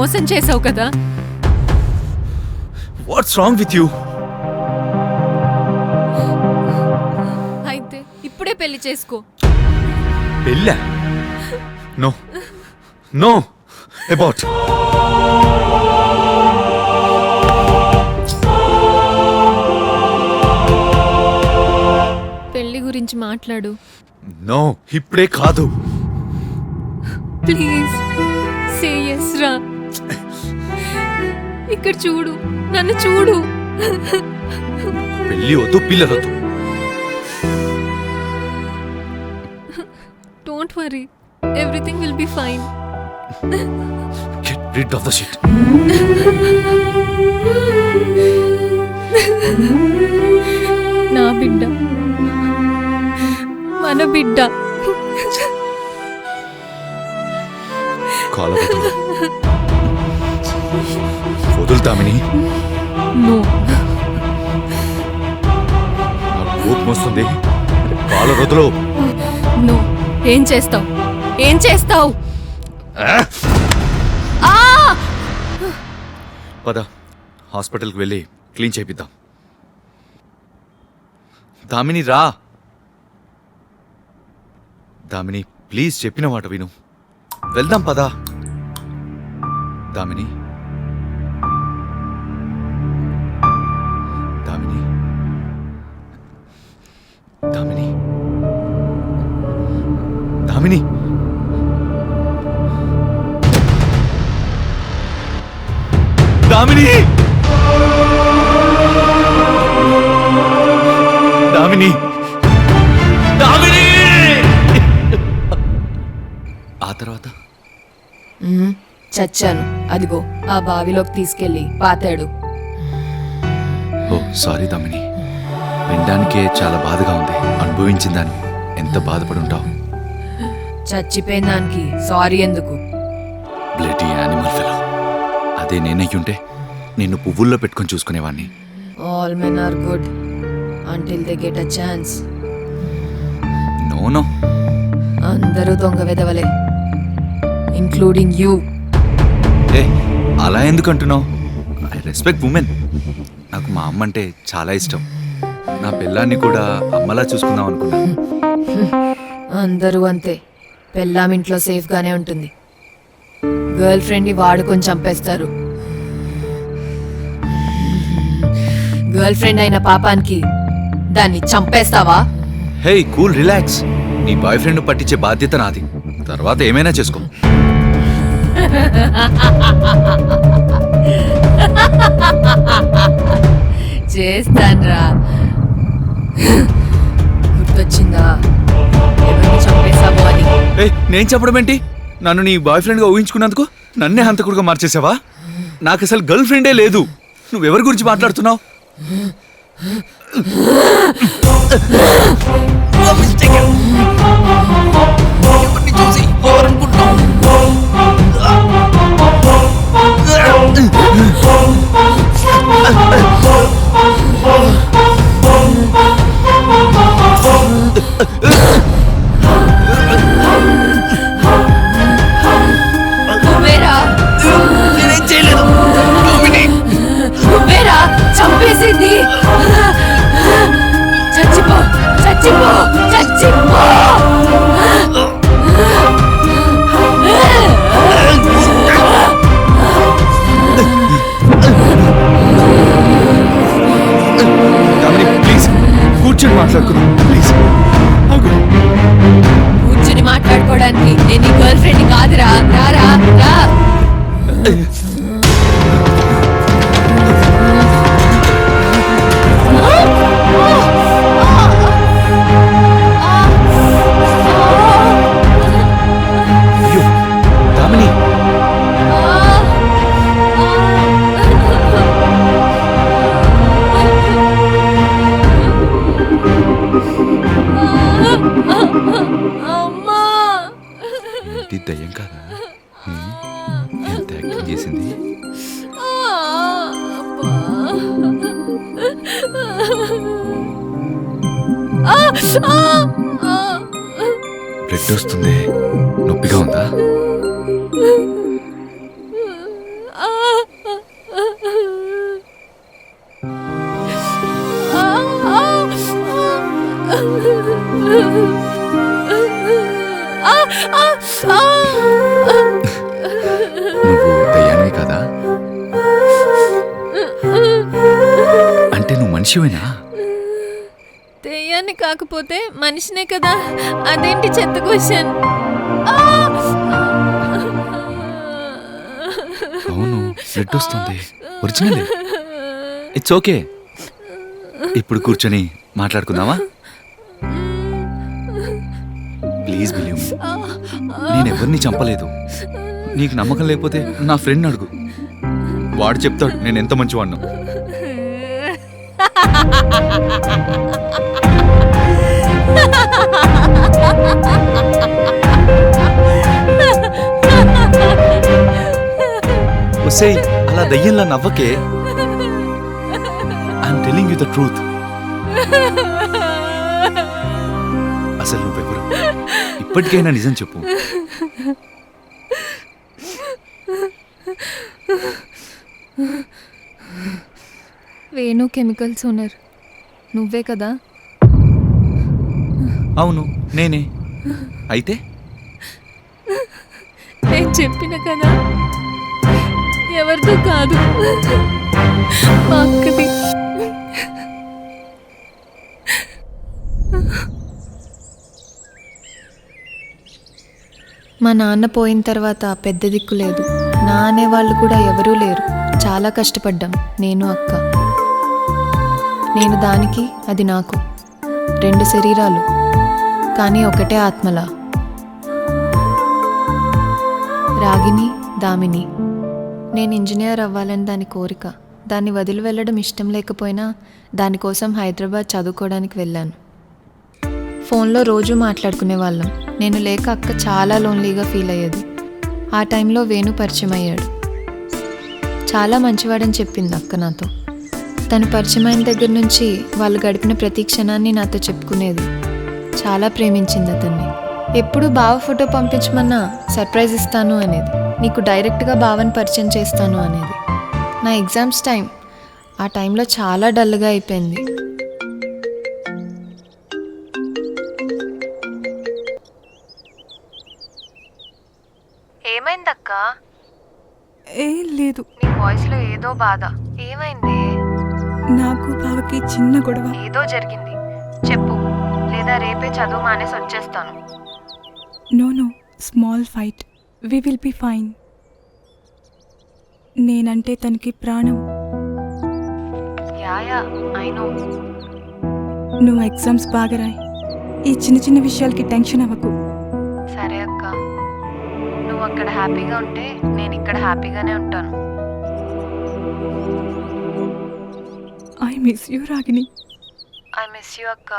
మోసం చేసావు కదా? వాట్స్ రాంగ్ విత్ యూ అయితే ఇప్పుడే పెళ్ళి చేసుకో. పెళ్ళా? నో నో అబౌట్ పెళ్ళి గురించి మాట్లాడు. నో ఇప్పుడే కాదు. ప్లీజ్ సే ఎస్ రా. ఇక్కడ చూడు నన్ను చూడు. పెళ్ళి వద్దు పిల్లలొద్దు don't worry everything will be fine get rid of the shit నా బిడ్డ. మన బిడ్డ. కాల వదులుతామని? వస్తుంది. కాల వదులు నో. ఏం చేస్తావు? ఏం చేస్తావు? పద హాస్పిటల్కి వెళ్ళి క్లీన్ చేపిద్దాం. దామిని రా. దామిని ప్లీజ్ చెప్పిన మాట విను. వెళ్దాం పదా. దామిని. దామిని. దామిని. దామిని. దామిని. దామిని. ఆ తర్వాత. చచ్చాను. అదిగో ఆ బావిలోకి తీసుకెళ్ళి పాతాడు. ఓ సారీ దామిని. వినడానికే చాలా బాధగా ఉంది. అనుభవించిన దాన్ని ఎంత బాధపడి ఉంటావు చచ్చిపోయిన దానికి సారీ ఎందుకు? Bloody animal fellow. అదే నేనయ్యుంటే నిన్ను పువ్వుల్లో పెట్టుకొని చూసుకునేవాడిని all men are good until they get a chance no no. అందరూ దొంగ వెదవలే ఇంక్లూడింగ్ యూ ఏ అలా ఎందుకు అంటున్నావు ఐ రెస్పెక్ట్ ఉమెన్ నాకు మా అమ్మ అంటే చాలా ఇష్టం. నా పిల్లాన్ని కూడా అమ్మలా చూసుకుందాం అనుకున్నా అందరూ అంతే. పెళ్ళాం ఇంట్లో సేఫ్ గానే ఉంటుంది. గర్ల్ ఫ్రెండ్ని వాడుకొని చంపేస్తారు. గర్ల్ ఫ్రెండ్ అయిన పాపానికి దాన్ని చంపేస్తావా? Hey cool relax. నీ బాయ్ ఫ్రెండ్ పట్టించే బాధ్యత నాది. తర్వాత ఏమైనా చేసుకో. చేస్తాన్రా. గుర్తొచ్చిందా? ఎవరిని చంపేశావో అని. ఏ నేను చెప్పడం ఏంటి? నన్ను నీ బాయ్ ఫ్రెండ్గా ఊహించుకున్నందుకు నన్నే హంతకుడుగా మార్చేసావా నాకు అసలు గర్ల్ ఫ్రెండే లేదు. నువ్వెవరి గురించి మాట్లాడుతున్నావు? బ్లడ్ వస్తుంది నొప్పిగా ఉందా? కదా? అంటే నువ్వు మనిషివేనా? దెయ్యాన్ని కాకపోతే మనిషినే కదా? అదేంటి చెత్త క్వశ్చన్? అవును బ్లడ్ వస్తుంది. ఒరిజినల్. ఇట్స్ ఓకే ఇప్పుడు కూర్చొని మాట్లాడుకుందామా? ప్లీజ్ బిలీవ్ నేను ఎవరిని చంపలేదు. నీకు నమ్మకం లేకపోతే నా ఫ్రెండ్ అడుగు. వాడు చెప్తాడు నేను ఎంత మంచివాడిను. ఒసేయ్ అలా దయ్యంలా నవ్వకే I'm telling you the truth అసలు నువ్వెవరు? ఇప్పటికైనా నిజం చెప్పు. Venu chemicals owner. నువ్వే కదా? అవును నేనే. అయితే? నేను చెప్పిన కదా? ఎవరిదో కాదు. మా అక్కది. మా నాన్న పోయిన తర్వాత పెద్ద దిక్కు లేదు. నా అనేవాళ్ళు కూడా ఎవరూ లేరు. చాలా కష్టపడ్డాం. నేను అక్క. నేను దానికి అది నాకు. రెండు శరీరాలు. కానీ ఒకటే ఆత్మలా. రాగిని దామిని. నేను ఇంజనీర్ అవ్వాలని దాని కోరిక. దాన్ని వదిలి వెళ్ళడం ఇష్టం లేకపోయినా దానికోసం హైదరాబాద్ చదువుకోవడానికి వెళ్ళాను. ఫోన్లో రోజు మాట్లాడుకునే వాళ్ళం. నేను లేక అక్క చాలా లోన్లీగా ఫీల్ అయ్యేది. ఆ టైంలో వేణు పరిచయం అయ్యాడు. చాలా మంచివాడని చెప్పింది అక్క నాతో. తను పరిచయం అయిన దగ్గర నుంచి వాళ్ళు గడిపిన ప్రతి క్షణాన్ని నాతో చెప్పుకునేది. చాలా ప్రేమించింది అతన్ని. ఎప్పుడు బావ ఫోటో పంపించమన్నా సర్ప్రైజ్ ఇస్తాను అనేది. నీకు డైరెక్ట్గా బావని పరిచయం చేస్తాను అనేది. నా ఎగ్జామ్స్ టైం. ఆ టైంలో చాలా డల్గా అయిపోయింది. ఏమైందక్క? ఏం లేదు. నీ వాయిస్లో ఏదో బాధ. ఏమైంది? నాకు బావకి చిన్న గొడవ. ఏదో జరిగింది. చెప్పు. లేదా రేపే చదువు మానేసి వచ్చేస్తాను. No no. Small fight. We will be fine నేనంటే తనకి ప్రాణం. నువ్వు ఎగ్జామ్స్ బాగా రాయి. ఈ చిన్న చిన్న విషయాలకి టెన్షన్ అవ్వకు. సరే అక్క. నువ్వు అక్కడ హ్యాపీగా ఉంటే నేను ఇక్కడ హ్యాపీగానే ఉంటాను. I miss you Ragini I miss you అక్క.